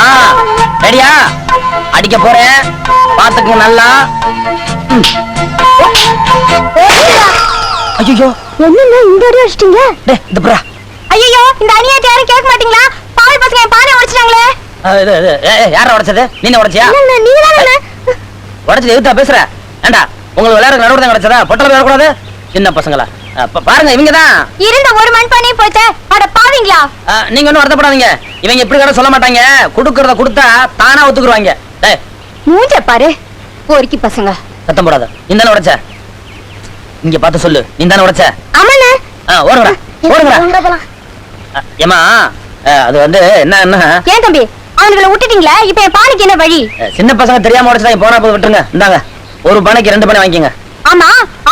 ஆ ரெடியா? அடிக்க போறேன். பாத்துக்குங்க நல்லா. ஐயோ என்னங்க இந்த அடி அடிச்சிட்டீங்க? டே இந்த புறா. ஐயோ இந்த அநியாயத்தை யாரும் கேட்க மாட்டீங்களா? பாவி பசங்க என் பானை உடைச்சிட்டாங்களே. யார உடைச்சது? நீங்க உடைச்சியா? நீங்க தானே உடைச்சது எதுத்தா பேசுற? ஏண்டா உங்களுக்கு விளையாடுற நடுவுல தான் கிடைச்சதா? பொட்டல வரக்கூடாது சின்ன பசங்களா. பாருங்க இவங்க தான் இருந்த ஒரு மண் பானையும் போச்சே அட பாவிங்களா? நீங்க ஒன்றும் வருத்தப்படாதீங்க. இவங்க இப்படி கூட சொல்ல மாட்டாங்க. கொடுக்கறத கொடுத்தா தானா ஒத்துக்குருவாங்க. டேய் மூஞ்ச பாரு. போரிக்கி பசங்க. சத்தம் போடாத. தானே உடைச்ச? இங்க பார்த்து சொல்லு. நீ தானே உடைச்ச? அம்மனே ஆ, ஓடுங்கடா. ஓடுங்கடா. அஹ், அது வந்து என்ன என்ன? ஏன் தம்பி அவனுங்களை விட்டுட்டீங்களே? இப்ப என் பானைக்கு என்ன வழி? சின்ன பசங்க தெரியாம உடைச்சா போனா போய் விட்டுருங்க. இந்தாங்க. ஒரு பானைக்கு ரெண்டு பானை வாங்கிக்கங்க. ஆமா.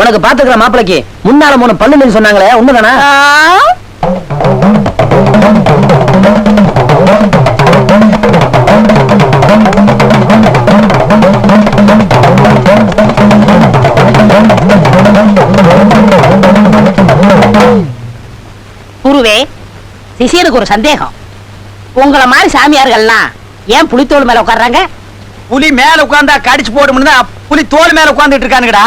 உனக்கு பாத்துக்கிற மாப்பிளைக்கு முன்னால மூணு பல்லுன்னு சொன்னாங்களே உண்மைதானா? குருவே சிஷியனுக்கு ஒரு சந்தேகம். உங்களை மாதிரி சாமியார்கள்லாம் ஏன் புலித்தோல் மேல உட்கார்றாங்க? புலி மேல உட்கார்ந்தா கடிச்சு போடும்னு புலி தோல் மேல உட்கார்ந்துட்டு இருக்கானுங்கடா.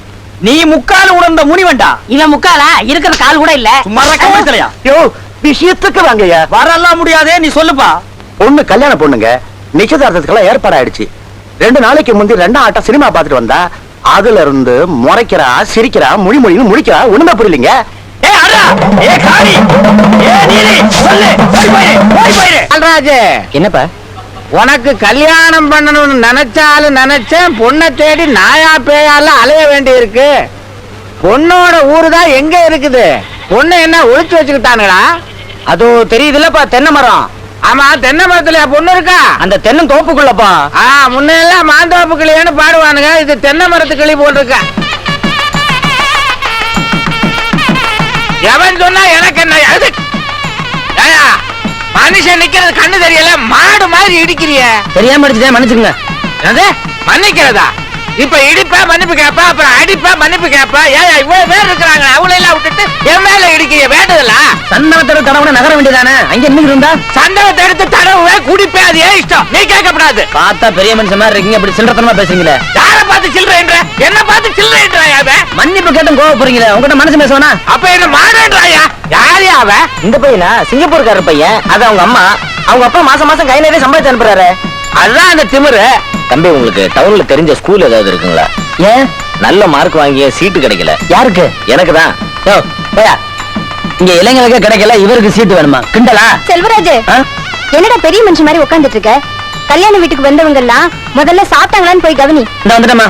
நீ முக்கால் உணர்ந்த முனி வேண்டா இவன் முக்காலா? இருக்கிற கால் கூட இல்ல. கவனித்தலையா யோ விஷயத்துக்கு வாங்கய்யா வரலாம் முடியாதே நீ சொல்லுப்பா. பொண்ணு கல்யாண பொண்ணுங்க நிச்சயதார்த்தத்துக்கெல்லாம் ஏற்பாடு ஆயிடுச்சு. ரெண்டு நாளைக்கு முந்தி ரெண்டாம் ஆட்டம் சினிமா பார்த்துட்டு வந்தா அதுல இருந்து முறைக்கிறா சிரிக்கிறா மொழி மொழின்னு முடிக்கிறா ஒண்ணுமே புரியலீங்க. ஏ அடா ஏ காரி ஏ நீலி! சொல்லு! போயிரு! போயிரு! என்னப்பா? உனக்கு கல்யாணம் பண்ணணும்னு நினைச்சாலும் நினைச்சேன். பொண்ணை தேடி நாயா பேயால அலைய வேண்டி இருக்கு பொண்ணோட ஊரு தான் எங்க இருக்குது? பொண்ணை என்ன ஒளிச்சு வச்சுக்கிட்டானுங்களா? அது தெரியுதுல்லப்பா தென்னை மரம். ஆமா தென்னை மரத்துல பொண்ணு இருக்கா? அந்த தென்னம் தோப்புக்குள்ளப்பா. ஆ முன்னெல்லாம் மாந்தோப்பு கிளியன்னு பாடுவானுங்க. இது தென்னை மரத்து கிளி போல் இருக்க எவன் சொன்னா எனக்கு என்ன? மனுஷன் நிக்கிறது கண்ணு தெரியல மாடு மாதிரி இடிக்கிறிய. தெரியாம அடிச்சுட்டேன் மன்னிச்சுங்க என்னது? மன்னிக்கிறதா? இப்ப இடிப்பா மன்னிப்பு கேப்பா அப்புறம் அடிப்பா மன்னிப்பு கேப்பா. ஏன் இவ்வளவு பேர் இருக்கிறாங்க அவளை எல்லாம் விட்டுட்டு என் மேல இடிக்கிற வேண்டதில்ல சந்தனத்தோட கடவுளை நகர வேண்டியதானே? அங்க நின்று இருந்தா? சந்தனத்தை எடுத்து தடவுவேன் குடிப்பேன் அது ஏன் இஷ்டம்? நீ கேட்கக்கூடாது பார்த்தா பெரிய மனுஷன் மாதிரி இருக்கீங்க இப்படி சில்லறத்தனமா பேசுறீங்களே. யார பார்த்து சில்லறைன்ற? என்ன பார்த்து சில்லறைன்றாயா மன்னிப்பு கேட்டும் கோவப்படுறீங்களே உங்ககிட்ட மனசு பேசுவானா? அப்ப என்ன மாடன்றாயா யாரையா அவன்? இந்த பையனா? சிங்கப்பூர்காரர் பையன். அது அவங்க அம்மா. அவங்க அப்பா மாசம் மாசம் கை நிறைய சம்பாதிச்சு அனுப்புறாரு. அதான் அந்த திமிரு. தம்பி உங்களுக்கு டவுன்ல தெரிஞ்ச ஸ்கூல் ஏதாவது இருக்குங்களா? ஏன்? நல்ல மார்க் வாங்கிய சீட்டு கிடைக்கல. யாருக்கு? எனக்கு தான். இங்க இளைஞர்களுக்கு கிடைக்கல இவருக்கு சீட்டு வேணுமா? கிண்டலா? செல்வராஜ்? என்னடா பெரிய மனுஷன் மாதிரி உட்கார்ந்துட்டு இருக்க? கல்யாண வீட்டுக்கு வந்தவங்க எல்லாம் முதல்ல சாப்பிட்டாங்களான்னு போய் கவனி. இந்த வந்துட்டமா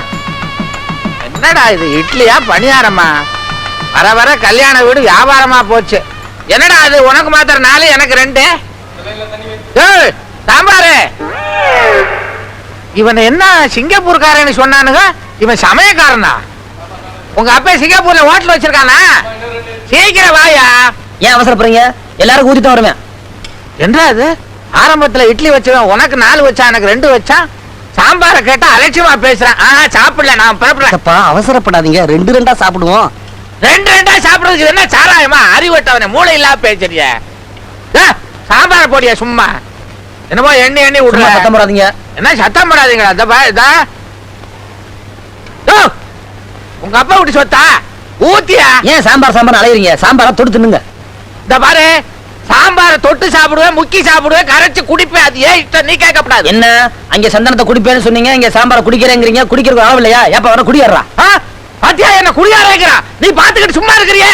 என்னடா இது இட்லியா பணியாரமா? வர வர கல்யாண வீடு வியாபாரமா போச்சு. என்னடா அது உனக்கு மாத்திரம் நாலு எனக்கு ரெண்டு? சாம்பாரு. இவன் என்ன சிங்கப்பூர்காரன்னு சொன்னானுங்க? இவன் சமயக்காரனா? உங்க அப்பா சிங்கப்பூர்ல ஹோட்டல் வச்சிருக்கானா? சீக்கிரம் வாயா. ஏன் அவசரப்படுறீங்க? எல்லாரும் தான் வருவேன். என்ன அது ஆரம்பத்துல இட்லி வச்சவன் உனக்கு நாலு வச்சா எனக்கு ரெண்டு வச்சான் சாம்பாரை கேட்டா அலட்சியமா பேசுறான். ஆஹா சாப்பிடல நான் புறப்படுறேன் அப்பா அவசரப்படாதீங்க. ரெண்டு ரெண்டா சாப்பிடுவோம். ரெண்டு ரெண்டா சாப்பிடுறதுக்கு என்ன சாராயமா? அறிவட்டவனே மூளை இல்லாம பேசுறிய சாம்பார போடியா சும்மா. என்னமோ எண்ணி எண்ணி விடுற சத்தம் போடாதீங்க. என்ன சத்தம் போடாதீங்களா? இதா யோ, உங்க அப்பா விட்டு சொத்தா? ஊத்தியா? ஏன் சாம்பார் சாம்பார் அலையறீங்க? சாம்பாரா தொடு தின்னுங்க. இந்த பாரு. சாம்பார தொட்டு சாப்பிடுவேன் முக்கி சாப்பிடுவேன் கரைச்சு குடிப்பேன். அது ஏன் இஷ்டம்? நீ கேட்கப்படாது. என்ன? அங்க சந்தனத்தை குடிப்பேன்னு சொன்னீங்க இங்க சாம்பாரை குடிக்கிறேங்கிறீங்க குடிக்கிறதுக்கு இல்லையா? ஏப்ப வர குடியேறா? பாத்தியா என்ன குடியார நீ பாத்துக்கிட்டு சும்மா இருக்கிறியே.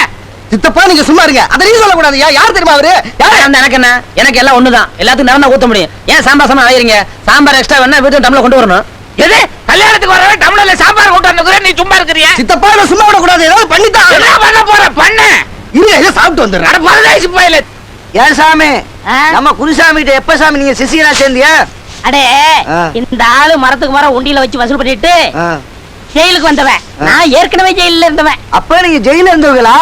சித்தப்பா நீங்க சும்மா இருங்க. அதை நீங்க சொல்லக்கூடாது. யார் தெரியுமா அவரு? யாரா? இருந்தா எனக்கு என்ன எனக்கு எல்லாம் ஒண்ணுதான். எல்லாத்துக்கும் நான் தான் ஊத்த முடியும். ஏன் சாம்பார் சாம்பார் அலையறீங்க சாம்பார் எக்ஸ்ட்ரா வேணா வீட்டு டம்ளர் கொண்டு வரணும். எது? கல்யாணத்துக்கு வரவே டம்ளர்ல சாம்பார் கொண்டு வந்து நீ சும்மா இருக்கிறிய. சித்தப்பா நான் சும்மா விடக்கூடாது. ஏதாவது பண்ணித்தான் என்ன பண்ண போற? பண்ண. இருங்க இதை சாப்பிட்டு வந்துடுறேன். அட பரதேசி பையல ஏன் சாமி? நம்ம குருசாமி கிட்ட எப்ப சாமி நீங்க சிசியனா சேர்ந்தியா? அடே. இந்த ஆளு மரத்துக்கு மரம் உண்டியில வச்சு வசூல் பண்ணிட்டு ஜெயிலுக்கு வந்தவன். நான் ஏற்கனவே ஜெயில இருந்தவன். அப்ப நீங்க ஜெயில இருந்தவங்களா?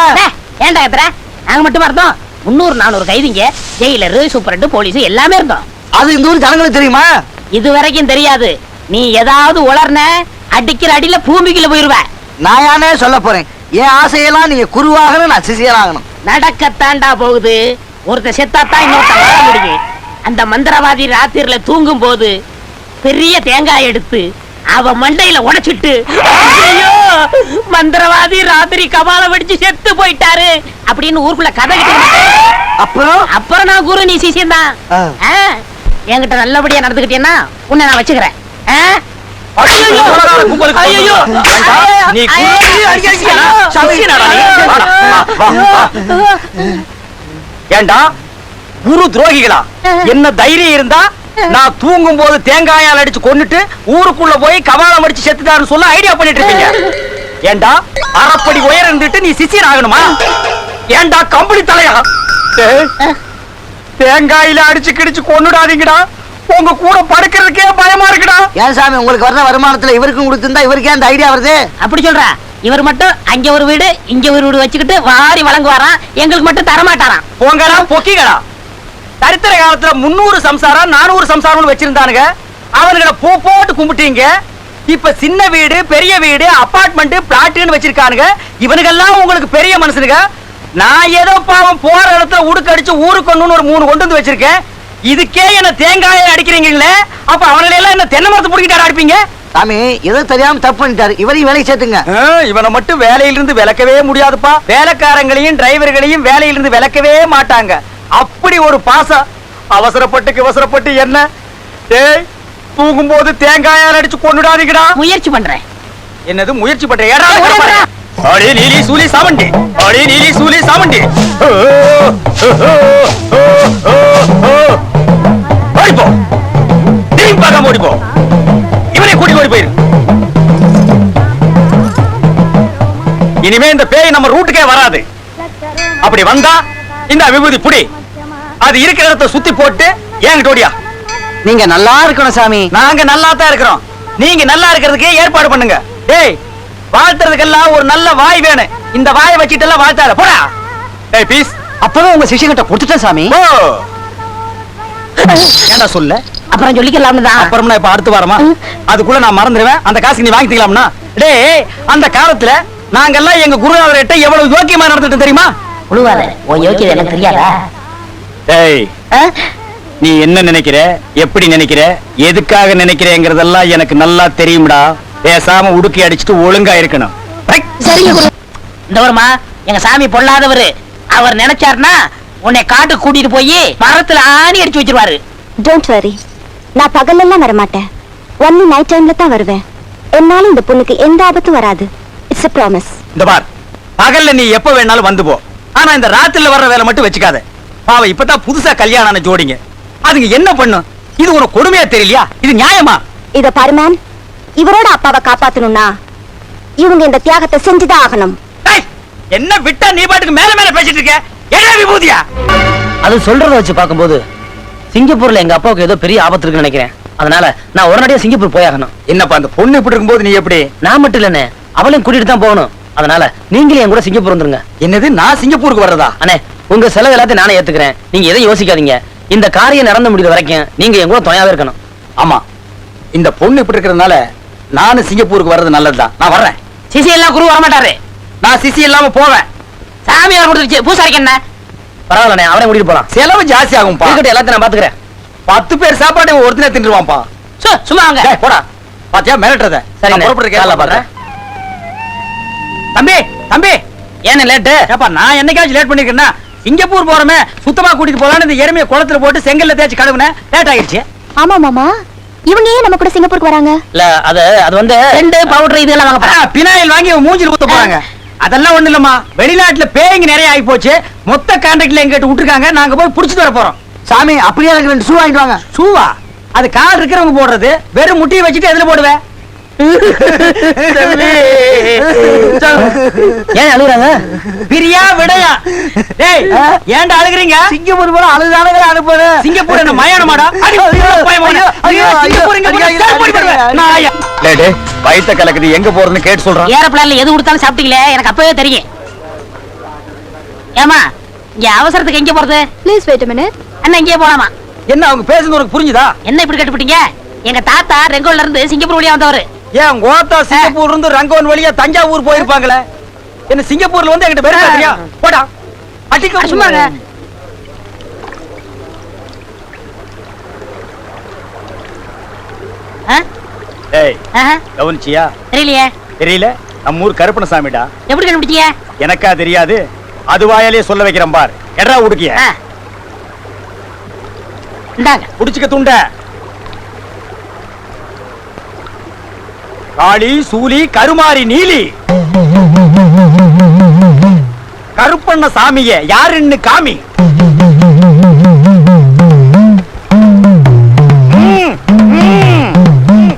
ஏன்டா கத்துற நாங்க மட்டும் இருந்தோம்? முன்னூறு நானூறு கைதிங்க ஜெயிலரு சூப்பரண்டு போலீஸ் எல்லாமே இருந்தோம். அது இந்த ஊர் ஜனங்களுக்கு தெரியுமா? இது வரைக்கும் தெரியாது. நீ ஏதாவது உளர்ன அடிக்கிற அடியில பூமிக்குள்ள போயிருவ. நான் யானே சொல்ல போறேன். என் ஆசையெல்லாம் நீங்க குருவாகணும் நான் சிசியராகணும் நடக்கத்தாண்டா போகுது. ஒருத்தன் செத்தாத்தான் இன்னொருத்தன் வாழ முடியும் அந்த மந்திரவாதி ராத்திரில தூங்கும் போது பெரிய தேங்காய் எடுத்து அவ மண்டையில உடைச்சிட்டு மந்திரவாதி ராத்திரி கபால வெடிச்சு செத்து போயிட்டாரு அப்படின்னு ஊருக்குள்ள கதை அப்புறம் அப்புறம் நான் குரு நீ சிசியம் தான். என்கிட்ட நல்லபடியா நடந்துக்கிட்டேன்னா உன்னை நான் வச்சுக்கிறேன். ஏண்டா குரு துரோகிகளா என்ன தைரியம் இருந்தா நான் தூங்கும் போது தேங்காயால் அடிச்சு கொன்னுட்டு ஊருக்குள்ள போய் கபாலம் அடிச்சு செத்துட்டாருன்னு சொல்ல ஐடியா பண்ணிட்டு இருக்கீங்க. ஏண்டா அரைப்படி உயரம் இருந்துட்டு நீ சிசியன் ஆகணுமா? ஏண்டா கம்பளி தலையா? தேங்காயில அடிச்சு கிடிச்சு கொன்னுடாதீங்கடா. உங்க கூட படுக்கிறதுக்கே பயமா இருக்குடா. ஏன் சாமி உங்களுக்கு வர்ற வருமானத்துல இவருக்கும் கொடுத்திருந்தா இவருக்கே அந்த ஐடியா வருது? அப்படி சொல்ற. இவர் மட்டும் அங்க ஒரு வீடு இங்க ஒரு வீடு வச்சுக்கிட்டு வாரி வழங்குவாராம். எங்களுக்கு மட்டும் தரமாட்டாராம். போங்கடா பொக்கிகளா சரித்திர காலத்துல முன்னூறு சம்சாரம் நானூறு சம்சாரம்னு வச்சிருந்தானுங்க. அவனுங்களை பூ போட்டு கும்பிட்டீங்க. இப்ப சின்ன வீடு பெரிய வீடு அபார்ட்மெண்ட் பிளாட்டுன்னு வச்சிருக்கானுங்க. இவனுங்கெல்லாம் உங்களுக்கு பெரிய மனுஷனுங்க நான் ஏதோ பாவம் போற இடத்துல உடுக்கு அடிச்சு ஊருக்கு ஒண்ணுன்னு ஒரு மூணு கொண்டு வந்து வச்சிருக்கேன். இதுக்கே என்ன தேங்காயை அடிக்கிறீங்களே அப்ப அவங்களை எல்லாம் என்ன தென்னை மரத்தை பிடிக்கிட்டாரா அடிப்பீங்க? சாமி ஏதோ தெரியாம தப்பு பண்ணிட்டாரு. இவரையும் வேலைக்கு சேர்த்துங்க. இவனை மட்டும் வேலையிலிருந்து விலக்கவே முடியாதுப்பா. வேலைக்காரங்களையும் டிரைவர்களையும் வேலையிலிருந்து விலக்கவே மாட்டாங்க. அப்படி ஒரு பாசம் அவசரப்பட்டு அவசரப்பட்டு என்ன? டேய் தூங்கும்போது தேங்காயால் அடிச்சு கொண்டுடாதீங்கடா முயற்சி பண்றேன். என்னது முயற்சி பண்ற ஏடா அடி நீலி சூலி சாமண்டி. அடி நீலி சூலி சாமண்டி. ஓடிப்போ. திரும்பி பார்க்காம ஓடிப்போ. இவனை கூட்டி ஓடி போயிரு. இனிமே இந்த பேய் நம்ம ரூட்டுக்கே வராது. அப்படி வந்தா இந்த விபூதி புடி. அது இருக்கிற இடத்த சுத்தி போட்டு என்கிட்ட ஓடியா நீங்க நல்லா இருக்கணும் சாமி. நாங்க நல்லா தான் இருக்கிறோம். நீங்க நல்லா இருக்கிறதுக்கு ஏற்பாடு பண்ணுங்க. டேய் வாழ்த்துறதுக்கெல்லாம் ஒரு நல்ல வாய் வேணும். இந்த வாயை வச்சிட்டு எல்லாம் வாழ்த்தாத. போடா. டேய் பீஸ் அப்பவே உங்க சிஷியங்கிட்ட கொடுத்துட்டேன் சாமி. ஓ ஏன்டா சொல்ல? அப்புறம் சொல்லிக்கலாம்னு தான் அப்புறம்னா இப்ப அடுத்து வாரமா? அதுக்குள்ள நான் மறந்துடுவேன் அந்த காசு நீ வாங்கிக்கலாம்னா? டேய் அந்த காலத்துல நாங்கெல்லாம் எங்க குருநாதர்கிட்ட எவ்வளவு யோக்கியமா நடந்துட்டு தெரியுமா? உழுவாத. உன் யோக்கியது எனக்கு தெரியாதா? டேய் ஆ? நீ என்ன நினைக்கிற? எப்படி நினைக்கிற? எதுக்காக நினைக்கிறேங்கிறதெல்லாம் எனக்கு நல்லா தெரியும்டா. பேசாம உடுக்கி அடிச்சுட்டு ஒழுங்கா இருக்கணும். இந்த வருமா எங்க சாமி பொல்லாதவரு. அவர் நினைச்சாருன்னா உன்னை காட்டு கூட்டிட்டு போய் மரத்துல ஆணி அடிச்சு வச்சிருவாரு. டோன்ட் வரி நான் பகல்லெல்லாம் வரமாட்டேன். ஒன்லி நைட் டைம்ல தான் வருவேன். என்னால இந்த பொண்ணுக்கு எந்த ஆபத்தும் வராது. இட்ஸ் a ப்ராமிஸ் இந்த பார் பகல்ல நீ எப்ப வேணாலும் வந்து போ. ஆனா இந்த ராத்திரில வர்ற வேலை மட்டும் வச்சுக்காத. பாவம் இப்பதான் புதுசா கல்யாணம் ஆன ஜோடிங்க. அதுங்க என்ன பண்ணும்? இது உனக்கு கொடுமையா தெரியலையா? இது நியாயமா? இத பாரு இவரோட அப்பாவை காப்பாத்தணும்னா இவங்க இந்த தியாகத்தை செஞ்சுதான் ஆகணும். என்ன விட்டா நீ பாட்டுக்கு மேல மேல பேசிட்டு இருக்க? என்ன விபூதியா? அது சொல்றத வச்சு பார்க்கும்போது சிங்கப்பூர்ல எங்க அப்பாவுக்கு ஏதோ பெரிய ஆபத்து இருக்குன்னு நினைக்கிறேன். அதனால நான் உடனடியா சிங்கப்பூர் போயாகணும். என்னப்பா அந்த பொண்ணு இப்படி இருக்கும்போது நீ எப்படி? நான் மட்டும் இல்லனே அவளையும் கூட்டிட்டு தான் போகணும். அதனால நீங்களே என் கூட சிங்கப்பூர் வந்துருங்க. என்னது நான் சிங்கப்பூருக்கு வர்றதா? அண்ணே உங்க செலவு எல்லாத்தையும் நானே ஏத்துக்கிறேன். நீங்க எதையும் யோசிக்காதீங்க. இந்த காரியம் நடந்து முடியுற வரைக்கும் நீங்க என் கூட துணையாவே இருக்கணும். ஆமா. இந்த பொண்ணு இப்படி இருக்கிறதுனால நானும் சிங்கப்பூருக்கு வர்றது நல்லதுதான். நான் வர்றேன். சிசி எல்லாம் குரு வரமாட்டாரு. நான் சிசி இல்லாம போவேன். சாமி வர கொடுத்துருச்சு பூசாரிக்கு என்ன? பரவாயில்லண்ணே அவரை கூட்டிட்டு போலாம். செலவு ஜாஸ்தி ஆகும்பா இருக்கட்டும் எல்லாத்தையும் நான் பாத்துக்கிறேன். பத்து பேர் சாப்பாடு ஒருத்தனே தின்றுவான்ப்பா சும்மா டேய், போடா. பாத்தியா மிரட்டுறத. புறப்படுறதுக்கு காலைல ஏற்பாடு பண்றேன். தம்பி தம்பி. ஏன்னு லேட்டு ஏப்பா நான் என்னைக்காச்சும் லேட் பண்ணிருக்கேன்னா சிங்கப்பூர் போறமே சுத்தமா கூட்டிட்டு போலான்னு இந்த எருமையை குளத்துல போட்டு செங்கல்ல தேய்ச்சி கழுவுனேன். லேட் ஆயிடுச்சு ஆமா மாமா. இவங்க ஏன் நம்ம கூட சிங்கப்பூருக்கு வராங்க? இல்ல அது அது வந்து ரெண்டு பவுடர் இதெல்லாம் வாங்க ஆ, பினாயில் வாங்கி மூஞ்சில ஊத்த போறாங்க. அதெல்லாம் ஒண்ணு இல்லம்மா. வெளிநாட்டுல பேய்ங்க நிறைய ஆகி போச்சு மொத்த கான்ட்ராக்ட்ல எங்கிட்ட விட்டுருக்காங்க. நாங்க போய் புடிச்சிட்டு வர போறோம். சாமி அப்படியே எனக்கு ரெண்டு ஷூ வாங்கிட்டு வாங்க. ஷூவா அது கால் இருக்கிறவங்க போடுறது. வெறும் முட்டியை வச்சுட்டு எதுல போடுவேன் ஏன் அழுகுறாங்க? பிரியா விடையா? டேய் ஏன்டா அழுகுறீங்க? சிங்கப்பூர் போல அழுதானே அனுப்புற சிங்கப்பூர் என்ன மயானமாடா? வயித்த கலக்குது எங்க போறதுன்னு கேட்டு சொல்றான் ஏரோப்ளான்ல எது கொடுத்தாலும் சாப்பிட்டீங்களே? எனக்கு அப்பவே தெரியும். ஏமா இங்க அவசரத்துக்கு எங்க போறது? ப்ளீஸ் வெயிட் மினிட் அண்ணா இங்கே போலாமா? என்ன அவங்க பேசுறது உனக்கு புரிஞ்சுதா? என்ன இப்படி கட்டுப்பிட்டீங்க? எங்க தாத்தா ரெங்கோல்ல இருந்து சிங்கப்பூர் வழியா வந்தவரு. ஏன் கோத்தா சிங்கப்பூர் இருந்து ரங்கோன் வழியா தஞ்சாவூர் போயிருப்பாங்களே? என்ன சிங்கப்பூர்ல வந்து என்கிட்ட பேர் பேசுறியா போடா. அடிக்க அட, சும்மா இருங்க. ஆ? ஏய் ஆஹா, கவனிச்சியா? தெரியலையே. தெரியல. நம்ம ஊர் கருப்பணசாமிடா எப்படி எனக்கா தெரியாது. அது வாயாலே சொல்ல வைக்கிறேன் பார். எட்ரா உடுக்கிய. ஆ. இந்தாங்க. புடிச்சுக்க துண்ட. காளி சூலி கருமாரி நீலி. கருப்பண்ண சாமிய யாருன்னு காமி.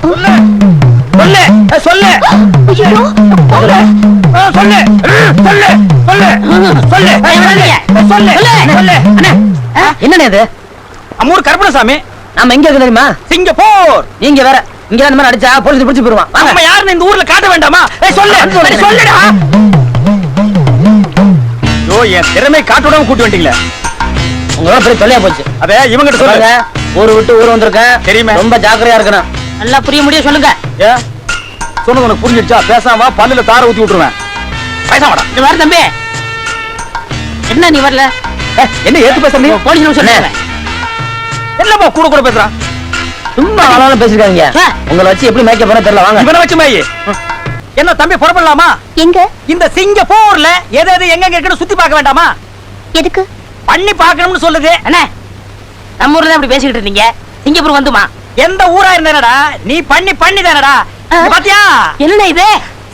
சொல்லு. சொல்லு. சொல்லு. சொல்லு. சொல்லு. சொல்லு. சொல்லு. சொல்லு. என்னண்ணே இது? அம்மூர் கருப்பணசாமி நாம எங்க இருக்கு தெரியுமா? சிங்கப்பூர். நீங்க வேற இங்க இந்த மாதிரி அடிச்சா போலீஸ் பிடிச்சு போயிருவான். நம்ம யாருன்னு இந்த ஊர்ல காட்ட வேண்டாமா? ஏய் சொல்லு. சொல்லுடா. ஐயோ என் திறமை காட்டோட கூட்டி வந்துட்டீங்களே உங்களோட பெரிய தொல்லையா போச்சு. அதே இவங்கிட்ட சொல்லுங்க சொல்லுங்க. ஊரு விட்டு ஊர் வந்திருக்கேன் தெரியுமே. ரொம்ப ஜாக்கிரதையா இருக்கணும். நல்லா புரிய முடியும் சொல்லுங்க. ஏ? சொன்னது உனக்கு புரிஞ்சிடுச்சா? பேசாம வா, பல்லுல தார ஊத்தி விட்டுருவேன். பேசாமடா இது வர தம்பி. என்ன நீ வரல? என்ன ஏத்து பேசுற நீ? போலீஸ் சொல்லுங்க. என்னப்பா கூட கூட பேசுறான்? சும்மா ஆளாலும் பேசிருக்காங்க. உங்களை வச்சு எப்படி மேய்க்க போற தெரியல வாங்க. இவனை வச்சு மேயி. என்ன தம்பி புறப்படலாமா? எங்க? இந்த சிங்கப்பூர்ல எது எது எங்க இருக்குன்னு சுத்தி பார்க்க வேண்டாமா? எதுக்கு? பண்ணி பார்க்கணும்னு சொல்லுது. அண்ணே நம்ம ஊர்ல தான் இப்படி பேசிக்கிட்டு இருந்தீங்க. சிங்கப்பூர் வந்துமா? எந்த ஊரா இருந்தேனடா? நீ பண்ணி பண்ணி தானடா. பாத்தியா? என்ன இது?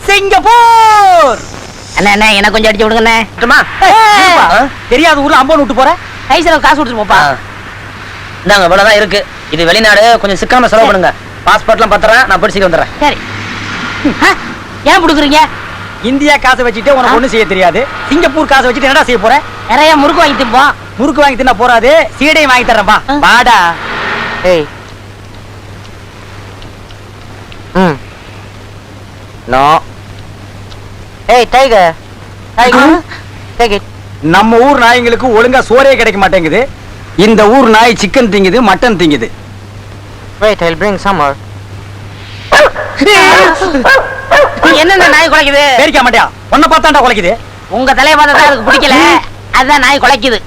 சிங்கப்பூர்! அண்ணா அண்ணா எனக்கு கொஞ்சம் அடிச்சு விடுங்கண்ணே. தெரியாத ஊர்ல அம்போன் விட்டு போற? கை செலவு காசு கொடுத்துட்டு போப்பா. இந்தாங்க இவ்வளவுதான் இருக்கு. இது வெளிநாடு கொஞ்சம் சிக்காம செலவு பண்ணுங்க. பாஸ்போர்ட்லாம் பத்திரம் நான் படிச்சுட்டு வந்துடுறேன். சரி. ஏன் கொடுக்குறீங்க இந்தியா காசை வச்சுட்டு உனக்கு. ஒண்ணும் செய்ய தெரியாது. சிங்கப்பூர் காசை வச்சுட்டு என்னடா செய்ய போற? நிறைய முறுக்கு வாங்கி திம்போம் முறுக்கு வாங்கி தின்னா போறாது. சீடையும் வாங்கி தர்றேன்பா ஆ. வாடா. ஏய். ம். நோ. ஏய் டைகர் டைகர் டேக் இட் நம்ம ஊர் நாய்ங்களுக்கு ஒழுங்கா சோறே கிடைக்க மாட்டேங்குது. இந்த ஊர் நாய் சிக்கன் திங்குது மட்டன் திங்குது. Wait, I'll bring some more. என்னென்ன நாய் குலைக்குது? பேரிக்க மாட்டியா உன்னை பார்த்தாண்டா குலைக்குது? உங்க தலைய பார்த்தா தான் அதுக்கு பிடிக்கல. அதான் நாய் குலைக்குது.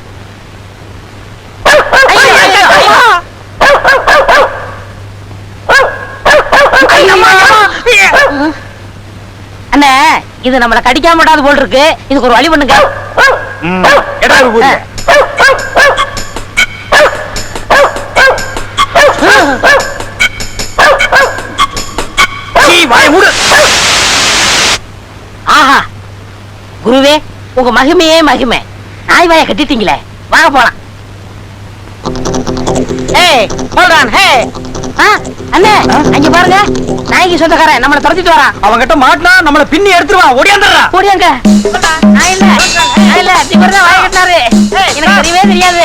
அண்ணே இது நம்மள கடிக்காம விடாது போல் இருக்கு. இதுக்கு ஒரு வழி பண்ணுங்க. குருவே உங்க மகிமையே மகிமை. நாய் வாய கட்டிட்டீங்களே. வாங்க போலாம். ஏய் hey. ஆ, அண்ணே அங்க பாருங்க. நாய்க்கு சொந்தக்காரன் நம்மள துரத்திட்டு வரான். அவன்கிட்ட மாட்டினா நம்மள பின்னி எடுத்துருவான் ஓடியாந்துடுறா. ஓடியாங்க நான் இல்ல நான் இல்ல வாய கட்டினாரு. எனக்கு தெரியவே தெரியாது.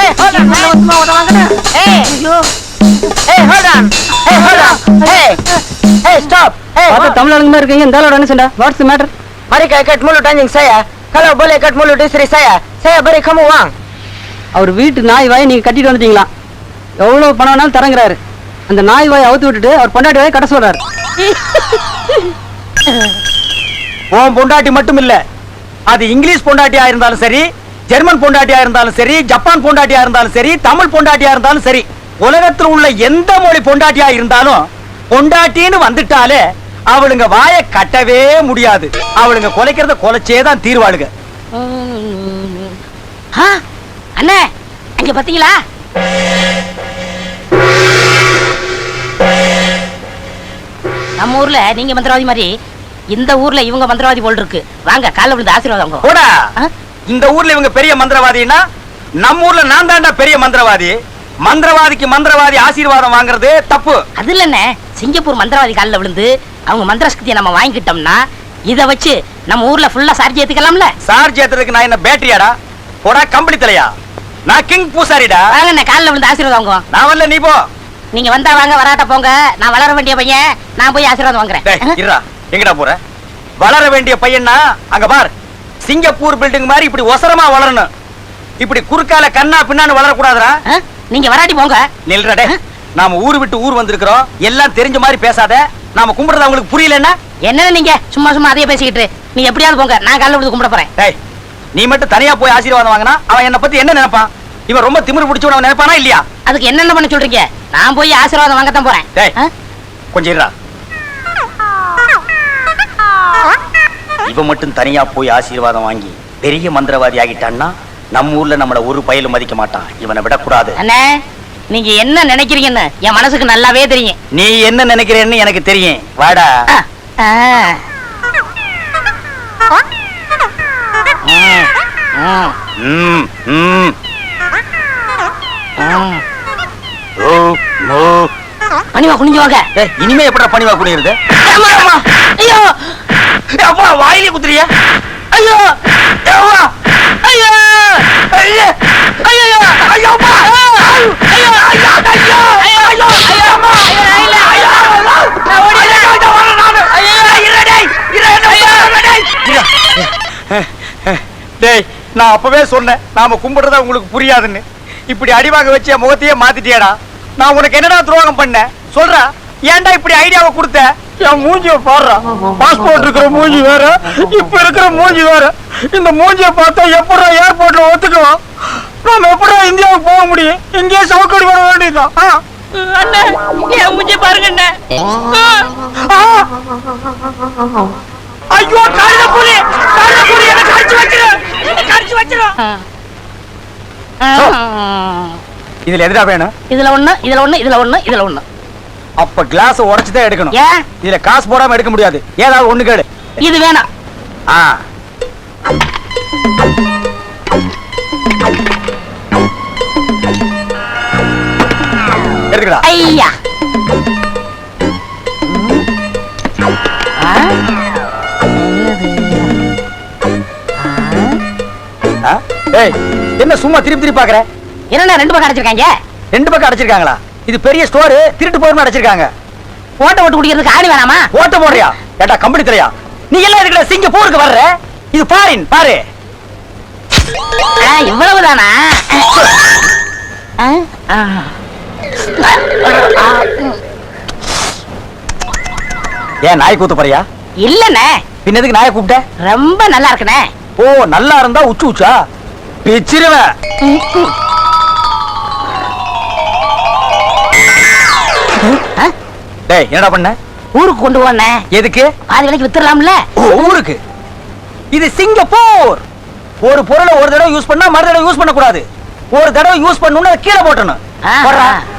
ஏய், நல்ல ஒத்துமா உதவாங்கண்ணா. ஏய், ஐயோ. ஏய், hold on. ஏய், hold on. ஏய், ஏய், stop. ஏய், பார்த்து தமிழ் ஆளுங்க இருக்கீங்க இந்த ஆளோட என்ன சண்டை what's matter Marika kat mulut anjing saya. Kalau boleh kat mulut istri saya, saya beri kamu uang. அவர் வீட்டு நாய் வாயை நீங்க கட்டிட்டு வந்துட்டீங்களா எவ்வளவு பணம் வேணாலும் தரங்குறாரு அந்த நாய் வாயை அவுத்து விட்டுட்டு அவர் பொண்டாட்டி வாயை கட்ட சொல்றாரு உன் பொண்டாட்டி மட்டும் இல்ல அது இங்கிலீஷ் பொண்டாட்டியா இருந்தாலும் சரி ஜெர்மன் பொண்டாட்டியா இருந்தாலும் சரி ஜப்பான் பொண்டாட்டியா இருந்தாலும் சரி தமிழ் பொண்டாட்டியா இருந்தாலும் சரி உலகத்தில் உள்ள எந்த மொழி பொண்டாட்டியா இருந்தாலும் பொண்டாட்டின்னு வந்துட்டாலே அவளுங்க வாய கட்டவே முடியாது. அவளுங்க கொலைக்கிறத கொலைச்சே தான் தீர்வாளுங்க. அண்ணே அங்க பாத்தீங்களா? நம்ம ஊர்ல நீங்க மந்திரவாதி மாதிரி இந்த ஊர்ல இவங்க மந்திரவாதி போல் இருக்கு. வாங்க காலைல விழுந்து ஆசீர்வாதம் ஆ? இந்த ஊர்ல இவங்க பெரிய மந்திரவாதின்னா நம்ம ஊர்ல நான் தாண்டா பெரிய மந்திரவாதி. மந்திரவாதிக்கு மந்திரவாதி ஆசீர்வாதம் வாங்குறது தப்பு. அது இல்லண்ணே. சிங்கப்பூர் மந்திரவாதி காலில் விழுந்து அவங்க மந்திர சக்தியை நம்ம வாங்கிக்கிட்டோம்னா இத வச்சு நம்ம ஊர்ல ஃபுல்லா சார்ஜ் ஏத்துக்கலாம்ல? சார்ஜ் ஏத்துறதுக்கு நான் என்ன பேட்டரியாடா? போடா கம்பளி தலையா? நான் கிங் பூசாரிடா. வாங்கண்ணே காலில் விழுந்து ஆசீர்வாதம் வாங்குவோம். நான் வரல நீ போ. நீங்க வந்தா வாங்க வராட்ட போங்க. நான் வளர வேண்டிய பையன் நான் போய் ஆசீர்வாதம் வாங்குறேன். இருடா. எங்கடா போற? வளர வேண்டிய பையனா அங்க பார். சிங்கப்பூர் பில்டிங் மாதிரி இப்படி ஒசரமா வளரணும். இப்படி குறுக்கால கண்ணா பின்னான்னு வளரக்கூடாதுடா? நீங்க வராட்டி போங்க. நில்றா டேய் நாம ஊர் விட்டு ஊர் வந்திருக்கிறோம். எல்லாம் தெரிஞ்ச மாதிரி பேசாத. நாம கும்பிடுறது அவங்களுக்கு புரியலன்னா? என்னன்னு நீங்க? சும்மா சும்மா அதையே பேசிக்கிட்டு நீங்க எப்படியாவது போங்க. நான் காலைல விழுந்து கும்பிட போறேன். டேய் நீ மட்டும் தனியா போய் ஆசீர்வாதம் வாங்கினா அவன் என்ன பத்தி என்ன நினைப்பான்? இவன் ரொம்ப திமிரு பிடிச்சவன் நினைப்பானா இல்லையா? அதுக்கு என்னென்ன பண்ண சொல்றீங்க? நான் போய் ஆசீர்வாதம் வாங்கத்தான் போறேன். டேய். ஆ? கொஞ்சம் இருடா. இவன் மட்டும் தனியா போய் ஆசீர்வாதம் வாங்கி பெரிய மந்திரவாதி ஆகிட்டான்னா நம்ம ஊர்ல நம்மள ஒரு பயலும் மதிக்க மாட்டான். இவனை விடக்கூடாது. அண்ணே நீங்க என்ன நினைக்கிறீங்கன்னு என் மனசுக்கு நல்லாவே தெரியும். நீ என்ன நினைக்கிறேன்னு எனக்கு தெரியும். வாடா. பணிவா குனிஞ்சு வாங்க. இனிமே எப்படா பணிவா அம்மா. ஐயோ. அப்பா வாயிலே குத்துறியா? ஐயோ. ஐயோ. டேய். நான் அப்பவே சொன்னேன் நாம கும்பிடுறதா உங்களுக்கு புரியாதுன்னு. இப்படி அடிவாங்க வச்சு முகத்தையே மாத்திட்டியாடா. நான் உனக்கு என்னடா துரோகம் பண்ணேன்? சொல்றா. ஏன்டா இப்படி ஐடியாவை கொடுத்த? என் மூஞ்சிய பாடுறா பாஸ்போர்ட் இருக்கிற மூஞ்சி வேற இப்ப இருக்கிற மூஞ்சி வேற. இந்த மூஞ்சிய பார்த்தா எப்படா ஏர்போர்ட்ல ஒத்துக்குவோம் நாம எப்படா இந்தியாவுக்கு போக முடியும்? இங்கேயே சவுக்கடி வர வேண்டியதுதான். அண்ணே என் மூஞ்சி பாருங்க. ஐயோ காலில புலி. காலில புலி. என்ன கடிச்சு வச்சிரு. என்ன கடிச்சு வச்சிரு. இதுல எதுடா வேணும்? இதுல ஒண்ணு இதுல ஒண்ணு இதுல ஒண்ணு இதுல ஒண்ணு. அப்ப கிளாஸ் உடைச்சு தான் எடுக்கணும். ஏன்? இதுல காசு போடாம எடுக்க முடியாது. ஏதாவது ஒண்ணு கேடு இது வேணாம். ஆ. எடுக்கடா ஐயா? ஏய் என்ன சும்மா திருப்பி திருப்பி பாக்குற? என்னண்ணா ரெண்டு பக்கம் அடைச்சிருக்காங்க? ரெண்டு பக்கம் அடைச்சிருக்காங்களா? இது பெரிய ஸ்டோர் திருட்டு போய் அடைச்சிருக்காங்க. ஓட்ட ஓட்டு குடிக்கிறதுக்கு காணி வேணாமா? ஓட்ட போடுறியா? ஏட்டா கம்பெனி தெரியா? நீ எல்லாம் இருக்கிற சிங்கப்பூருக்கு வர்ற? இது பாரின் பாரு. இவ்வளவுதானா? ஏன் நாய் கூத்து போறியா? இல்லண்ணே. பின்னதுக்கு நாயை கூப்பிட்ட? ரொம்ப நல்லா இருக்குண்ணே. ஓ நல்லா இருந்தா உச்சு உச்சா? பிச்சிருவேன். டேய் என்னடா பண்ண? ஊருக்கு கொண்டு போனே. எதுக்கு? பாதி விலைக்கு வித்துடலாம்ல. ஊருக்கு. இது சிங்கப்பூர். ஒரு பொருளை ஒரு தடவை யூஸ் பண்ணா மறு தடவை யூஸ் பண்ண கூடாது ஒரு தடவை யூஸ் பண்ணணும்னு அதை கீழே போட்டணும்.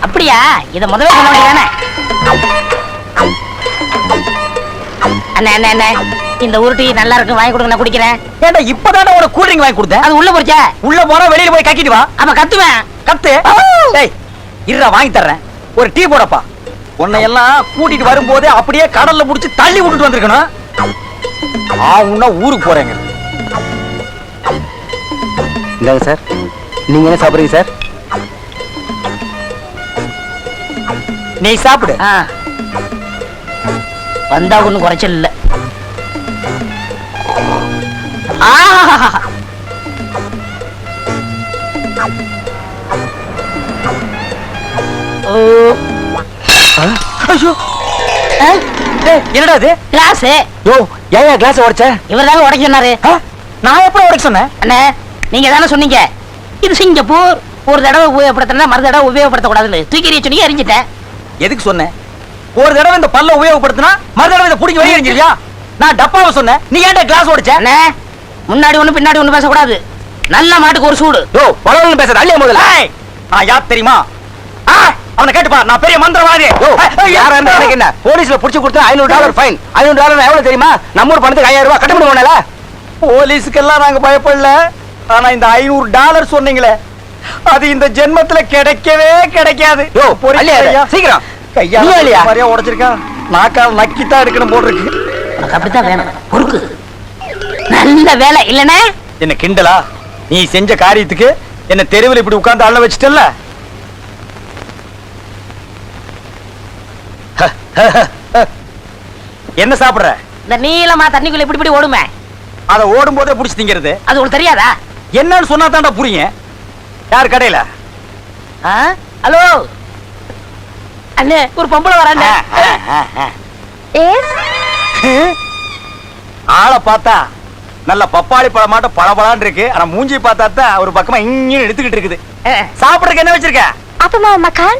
அப்படியா? இத முதல்ல சொல்ல வேண்டியதானே? அண்ணே அண்ணே அண்ணே இந்த உருட்டி நல்லா இருக்கு வாங்கி கொடுங்க நான் குடிக்கிறேன். ஏன்டா இப்பதானே உனக்கு கூல் ட்ரிங்க் வாங்கி கொடுத்தேன் அது உள்ள போச்சே? உள்ள போனா வெளியில போய் கக்கிட்டு வா. அப்ப கத்துவேன். கத்து. டேய் இருடா வாங்கி தர்றேன். ஒரு டீ போடப்பா. உன்னை எல்லாம் கூட்டிட்டு வரும்போதே அப்படியே கடல்ல புடிச்சு தள்ளி விட்டுட்டு வந்திருக்கணும். ஆ உன்ன ஊருக்கு போறேங்க. இந்தாங்க சார். நீங்க என்ன சாப்பிடுறீங்க சார்? நீ சாப்பிடு. வந்தா ஒண்ணும் குறைச்சல் இல்ல. ஆஹா ஓ. என்னடா இது? கிளாஸ். யோ ஏன் கிளாஸ் உடைச்ச? இவர் தாங்க உடைக்க சொன்னாரு? நான் எப்ப உடைக்க சொன்னேன்? அண்ணே நீங்க தானே சொன்னீங்க. இது சிங்கப்பூர். ஒரு தடவை உபயோகப்படுத்தினா மறு தடவை உபயோகப்படுத்தக்கூடாதுன்னு. தூக்கி சொன்னீங்க எரிஞ்சிட்டேன் எதுக்கு சொன்னேன்? ஒரு தடவை இந்த பல்ல உபயோகப்படுத்தினா மறு தடவை இதை பிடிக்க வெளியே எறிஞ்சிருக்கியா நான் டப்பாவை சொன்னேன். நீ ஏன்டா கிளாஸ் உடைச்ச? அண்ணே முன்னாடி ஒண்ணு பின்னாடி ஒண்ணு பேசக்கூடாது. நல்ல மாட்டுக்கு ஒரு சூடு. யோ பழவன் பேசுறது அள்ளிய முதல்ல. நான் யார் தெரியுமா? அவனை கேட்டுப்பா நான் பெரிய மந்திரவாதி. யாரா இருந்தா எனக்கு என்ன? போலீஸ்ல புடிச்சு கொடுத்தா ஐநூறு டாலர் ஃபைன் ஐநூறு டாலர் எவ்வளவு தெரியுமா? நம்ம ஊர் பணத்துக்கு ஐயாயிரம் ரூபாய் கட்ட முடியும்ல போலீஸுக்கெல்லாம் நாங்க பயப்படல. ஆனா இந்த ஐநூறு டாலர் சொன்னீங்களே அது இந்த ஜென்மத்துல கிடைக்கவே கிடைக்காது. சீக்கிரம். கையா மாதிரியா உடைச்சிருக்கான். நாக்கால் நக்கித்தான் எடுக்கணும் போல் இருக்கு. உனக்கு அப்படித்தான் வேணும் பொறுக்கு. நல்ல வேலை இல்லனே என்ன கிண்டலா? நீ செஞ்ச காரியத்துக்கு என்ன தெருவில் இப்படி உட்கார்ந்து அள்ள வச்சிட்டல்ல? என்ன சாப்பிடுற? இந்த நீளமா தண்ணிக்குள்ள இப்படி இப்படி ஓடுமே. அத ஓடும் போதே புடிச்சு திங்கிறது. அது உங்களுக்கு தெரியாதா? என்னன்னு சொன்னா தாண்டா புரியும். யார் கடையில? ஹலோ? அண்ணே ஒரு பொம்பளை வர அண்ணே எஸ் ஆளை பார்த்தா நல்ல பப்பாளி பழம் மாட்டம் பளபளான்னு இருக்கு. ஆனா மூஞ்சி பார்த்தா தான் ஒரு பக்கமா இங்கே எடுத்துக்கிட்டு இருக்குது. சாப்பிடுறதுக்கு என்ன வச்சிருக்க? அப்பமா மக்கான்?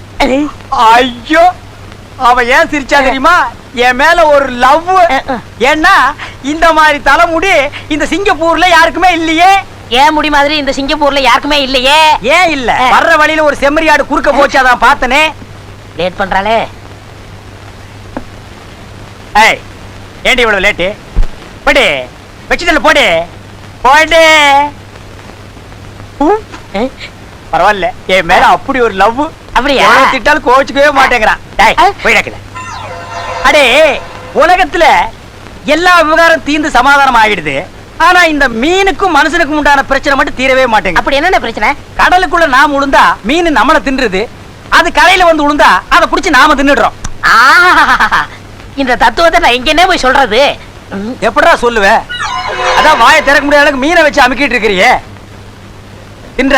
ஐயோ அவ ஏன் சிரிச்சா தெரியுமா? என் மேல ஒரு லவ் ஏன்னா இந்த மாதிரி தலைமுடி இந்த சிங்கப்பூர்ல யாருக்குமே இல்லையே. ஏன் முடி மாதிரி இந்த சிங்கப்பூர்ல யாருக்குமே இல்லையே? ஏன் இல்ல. வர்ற வழியில ஒரு செம்மறியாடு குறுக்க போச்சு அதான் பார்த்தனே. லேட் பண்றாளே. ஏய் ஏண்டி இவ்வளவு லேட்டு போடு வச்சுதல்ல போடு. போடு. பரவாயில்ல என் மேல அப்படி ஒரு லவ் அப்படியா? திட்டாலும் கோச்சுக்கவே மாட்டேங்கிறான். அடே உலகத்துல எல்லா விவகாரம் தீர்ந்து சமாதானம் ஆகிடுது. ஆனா இந்த மீனுக்கும் மனுஷனுக்கும் உண்டான பிரச்சனை மட்டும் தீரவே மாட்டேங்குது. அப்படி என்னென்ன பிரச்சனை? கடலுக்குள்ள நாம உளுந்தா மீன் நம்மள தின்றுது. அது கரையில வந்து உளுந்தா அதை புடிச்சு நாம தின்னுடுறோம். இந்த தத்துவத்தை நான் எங்கன்னே போய் சொல்றது? ம், எப்படிடா சொல்லுவ? அதான் வாயை திறக்க முடியாத அளவுக்கு மீனை வச்சு அமுக்கிட்டு இருக்கிறியே. தின்ற?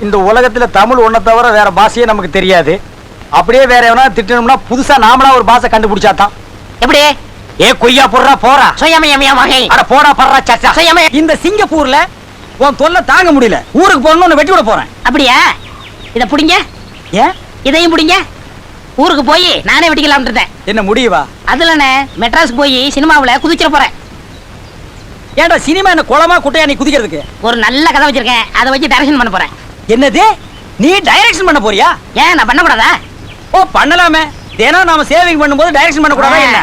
இந்த உலகத்துல தமிழ் ஒன்ன தவிர வேற பாஷையே நமக்கு தெரியாது. அப்படியே வேற எவனா திட்டணும்னா புதுசா நாமளா ஒரு பாஷை கண்டுபிடிச்சாதான். எப்படி? ஏ கொய்யா போடுறா போறா. அட போடா படுறா சச்சா. இந்த சிங்கப்பூர்ல உன் தொல்லை தாங்க முடியல. ஊருக்கு போகணும்னு வெட்டி விட போறேன். அப்படியா? இத புடிங்க. ஏன்? இதையும் புடிங்க. ஊருக்கு போய் நானே வெட்டிக்கலாம்னு இருந்தேன். என்ன முடியவா? அதுலண்ணே மெட்ராஸ் போய் சினிமாவுல குதிச்சிட போறேன். ஏன்டா சினிமா என்ன குளமா குட்டையா நீ குதிக்கிறதுக்கு? ஒரு நல்ல கதை வச்சிருக்கேன். அதை வச்சு டைரக்ஷன் பண்ண போறேன். என்னது? நீ டைரக்ஷன் பண்ண போறியா? ஏன் நான் பண்ணக்கூடாதா? ஓ பண்ணலாமே. தினம் நாம சேவிங் பண்ணும்போது டைரக்ஷன் பண்ண கூடாதா ஆ. என்ன?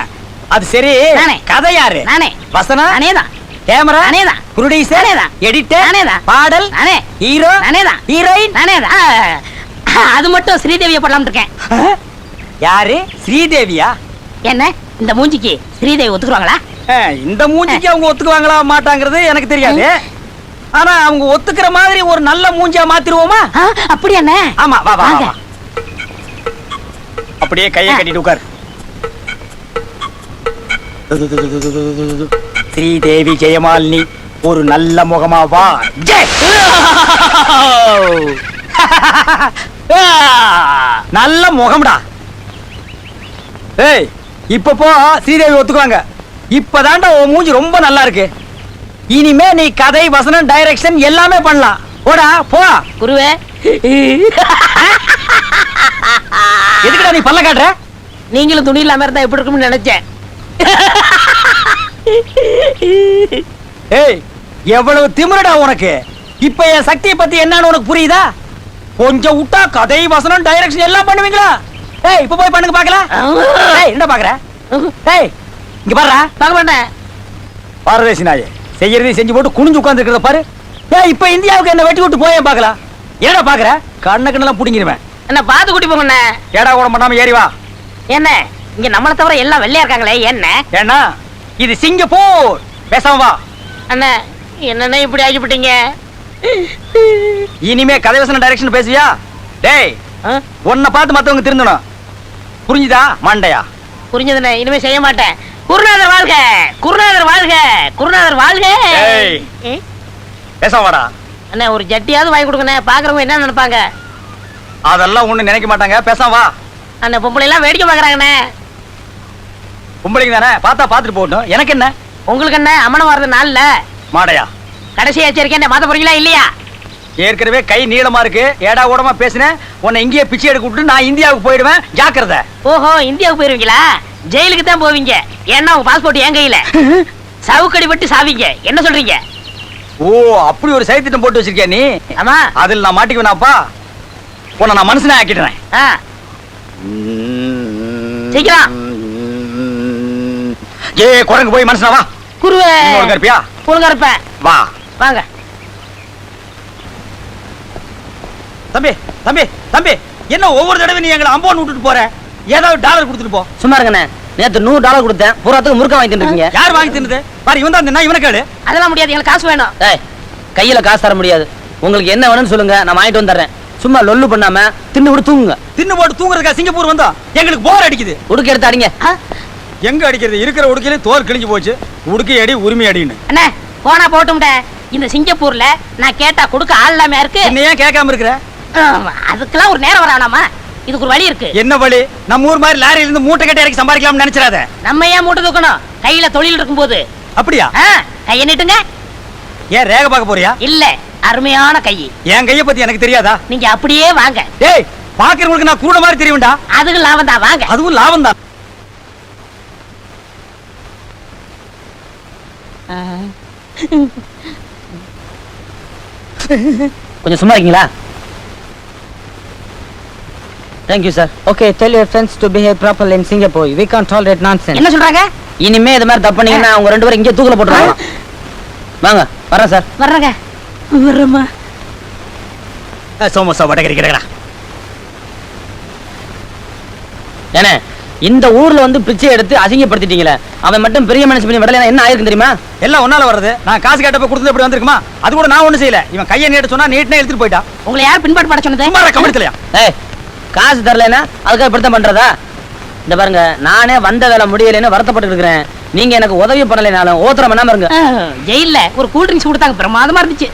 அது சரி. நானே. கதை யாரு? நானே. வசனா? நானே தான். கேமரா? நானே தான். ப்ரொடியூசர் நானே தான். எடிட்டர் நானே தான். பாடல்? நானே. ஹீரோ நானே தான். ஹீரோயின் நானே தான். அது மட்டும் ஸ்ரீதேவியை பண்ணலாம்னு இருக்கேன். யாரு? ஸ்ரீதேவியா? என்ன? இந்த மூஞ்சிக்கு ஸ்ரீதேவி ஒத்துக்குறாங்களா ஆ, இந்த மூஞ்சிக்கு அவங்க ஒத்துக்குவாங்களா மாட்டாங்கிறது எனக்கு தெரியாது. ஆனா அவங்க ஒத்துக்கிற மாதிரி ஒரு நல்ல மூஞ்சியா மாத்திருவோமா? அண்ணே ஆமா வா வா, அப்படியே கையை. கட்டிட்டு உட்கார். ஸ்ரீதேவி ஜெயமாலினி ஒரு நல்ல முகமா வா. நல்ல முகம்டா. ஏய் இப்ப போ ஸ்ரீதேவி ஒத்துக்குவாங்க. இப்பதான்டா உன் மூஞ்சி ரொம்ப நல்லா இருக்கு. இனிமே நீ கதை வசனம் டைரக்ஷன் எல்லாமே பண்ணலாம். போடா போ குருவே. எதுக்குடா நீ பல்ல காட்டுற? நீங்களும் துணி இல்லாம இருந்தா எப்படி இருக்கும்னு நினைச்சேன். ஏய் எவ்வளவு திமிருடா உனக்கு? இப்ப என் சக்தியை பத்தி என்னன்னு உனக்கு புரியுதா? கொஞ்சம் விட்டா கதை வசனம் டைரக்ஷன் எல்லாம் பண்ணுவீங்களா? ஏய் இப்ப போய் பண்ணுங்க பாக்கலாம் ஏய் என்ன பாக்குற ஏய் இங்க பாருடா. பார்க்க மாட்டேன். பாரதேசி நாயே செய்யறதையும் செஞ்சு போட்டு குனிஞ்சு உட்கார்ந்து இருக்கிறத பாரு. ஏய் இப்ப இந்தியாவுக்கு என்ன வெட்டி விட்டு போய் பாக்கலாம் என்னடா பாக்குற கண்ண கண்ணெல்லாம் புடிங்கிருவேன். என்ன பார்த்து கூட்டி போங்கண்ணே ஏடா கூட பண்ணாம ஏறி வா. என்ன? இங்க நம்மளை தவிர எல்லாம் வெள்ளையா இருக்காங்களே என்ன? ஏன்னா இது சிங்கப்பூர். பேசாம வா. அண்ணே என்னண்ணே இப்படி ஆகிவிட்டீங்க? இனிமே கதை வசனம் டைரக்ஷன் பேசுவியா? டேய்? உன்னை பார்த்து மத்தவங்க திருந்தணும். புரிஞ்சுதா மண்டையா? புரிஞ்சதுண்ணே இனிமே செய்ய மாட்டேன். குருநாதர் வாழ்க குருநாதர் வாழ்க குருநாதர் வாழ்க? பேசாம வாடா. அண்ணே ஒரு ஜட்டியாவது வாங்கி கொடுங்கண்ணே பாக்குறவங்க என்ன நினைப்பாங்க? அதெல்லாம் ஒண்ணு நினைக்க மாட்டாங்க பேசாம வா. அண்ணே பொம்பளை எல்லாம் வேடிக்கை பாக்குறாங்கண்ணே. பொம்பளைங்க தானே? பார்த்தா பார்த்துட்டு போகட்டும். எனக்கு என்ன? உங்களுக்கு என்ன அம்மன வர்றது நாள்ல மாடையா? கடைசி எச்சரிக்கை மாத்த போறீங்களா இல்லையா? ஏற்கனவே கை நீளமா இருக்கு. ஏடா ஓடமா பேசினேன் உன்னை இங்கேயே பிச்சை எடுக்க விட்டு நான் இந்தியாவுக்கு போயிடுவேன். ஜாக்கிரதை. ஓஹோ இந்தியாவுக்கு போயிருவீங்களா? ஜெயிலுக்கு தான் போவீங்க. ஏன்னா உங்க பாஸ்போர்ட் என் கையில. சவுக்கடி விட்டு சாவீங்க. என்ன சொல்றீங்க? ஓ அப்படி ஒரு சைத்திட்டம் போட்டு வச்சிருக்கியா நீ? ஆமா. அதில் நான் மாட்டிக்குவேனாப்பா? உன்னை நான் மனுஷனே ஆக்கிடுறேன். சீக்கிரம். ஏ குரங்கு போய் மனுஷனா வா. குருவே. இருப்பியா? ஒழுங்கா இருப்பேன் வா. வாங்க. தம்பி தம்பி தம்பி என்ன ஒவ்வொரு தடவை நீ எங்களை அம்போன் விட்டுட்டு போற? ஏதாவது டாலர் கொடுத்துட்டு போ. சும்மா இருங்கண்ணே. நேத்து நூறு டாலர் கொடுத்தேன். பூராத்துக்கு முறுக்க வாங்கி தின்னுருக்கீங்க. யார் வாங்கி தின்னது? பாரு இவன் தான் இவனை கேளு. அதெல்லாம் முடியாது. எங்களுக்கு காசு வேணும். ஏய் கையில காசு தர முடியாது. உங்களுக்கு என்ன வேணும்னு சொல்லுங்க. நான் வாங்கிட்டு வந்துடுறேன். சும்மா லொல்லு பண்ணாம தின்னு விட்டு தூங்குங்க. தின்னு போட்டு தூங்குறதுக்கா சிங்கப்பூர் வந்தோம் எங்களுக்கு போர் அடிக்குது. உடுக்க எடுத்து அடிங்க. எங்க அடிக்கிறது? இருக்கிற உடுக்கையில தோல் கிழிஞ்சு போச்சு. உடுக்கை அடி உரிமை அடின்னு. அண்ணே போனா போட்டும்டே இந்த சிங்கப்பூர்ல நான் கேட்டா கொடுக்க ஆள் இல்லாம இருக்கு? என்ன ஏன் கேட்காம இருக்கிற? அதுக்கெல்லாம் ஒரு நேரம் வரானாமா? இதுக்கு ஒரு வழி இருக்கு. என்ன வழி? நம்ம ஊர் மாதிரி லாரியில இருந்து மூட்டை கட்டி இறக்கி சம்பாதிக்கலாம்னு நினைச்சிடாத. நம்ம ஏன் மூட்டை தூக்கணும்? கையில தொழில் இருக்கும்போது. அப்படியா? ஆ, கையை நீட்டுங்க ஏன் ரேக பார்க்க போறியா? இல்ல அருமையான கை. என் கைய பத்தி எனக்கு தெரியாதா? நீங்க அப்படியே வாங்க. டேய் பாக்குறவங்களுக்கு நான் கூட மாதிரி தெரியும்டா. அதுக்கு லாபம் தான் வாங்க. அதுவும் லாபம் தான். கொஞ்சம் சும்மா இருக்கீங்களா? Thank you sir okay tell your friends to behave properly in Singapore we can tolerate nonsense என்ன சொல்றாங்க? இனிமே இது மாதிரி தப்பு பண்ணீங்கன்னா அவங்க ரெண்டு பேரும் இங்கே தூக்கல போட்டுருவாங்க. வாங்க வரேன் சார் வர்றங்க. வர்றமா சோமசா வடகரிக்கிறா ஏனே இந்த ஊர்ல வந்து பிச்சை எடுத்து அசிங்கப்படுத்திட்டீங்களே? அவன் மட்டும் பெரிய மனுஷன் பண்ணி விடல என்ன ஆயிருக்கு தெரியுமா? எல்லாம் ஒன்னால வர்றது. நான் காசு கேட்டப்ப கொடுத்தது இப்படி வந்திருக்குமா? அது கூட நான் ஒண்ணும் செய்யல. இவன் கையை நீட்ட சொன்னா நீட்னே எடுத்துட்டு போயிட்டா. உங்களை யார் பின்பாட்டு பட சொன்னது? சும்மா கவனிக்கலையா ஏய் காசு தரலைன்னா அதுக்காக இப்படித்தான் பண்றதா? இந்த பாருங்க நானே வந்த வேலை முடியலைன்னு வருத்தப்பட்டு இருக்கிறேன். நீங்க எனக்கு உதவி பண்ணலைனாலும் ஓத்திரம் பண்ணாம இருங்க. ஆ, ஜெயில்ல ஒரு கூல் ட்ரிங்க்ஸ் கொடுத்தாங்க. பிரமாதமா இருந்துச்சு.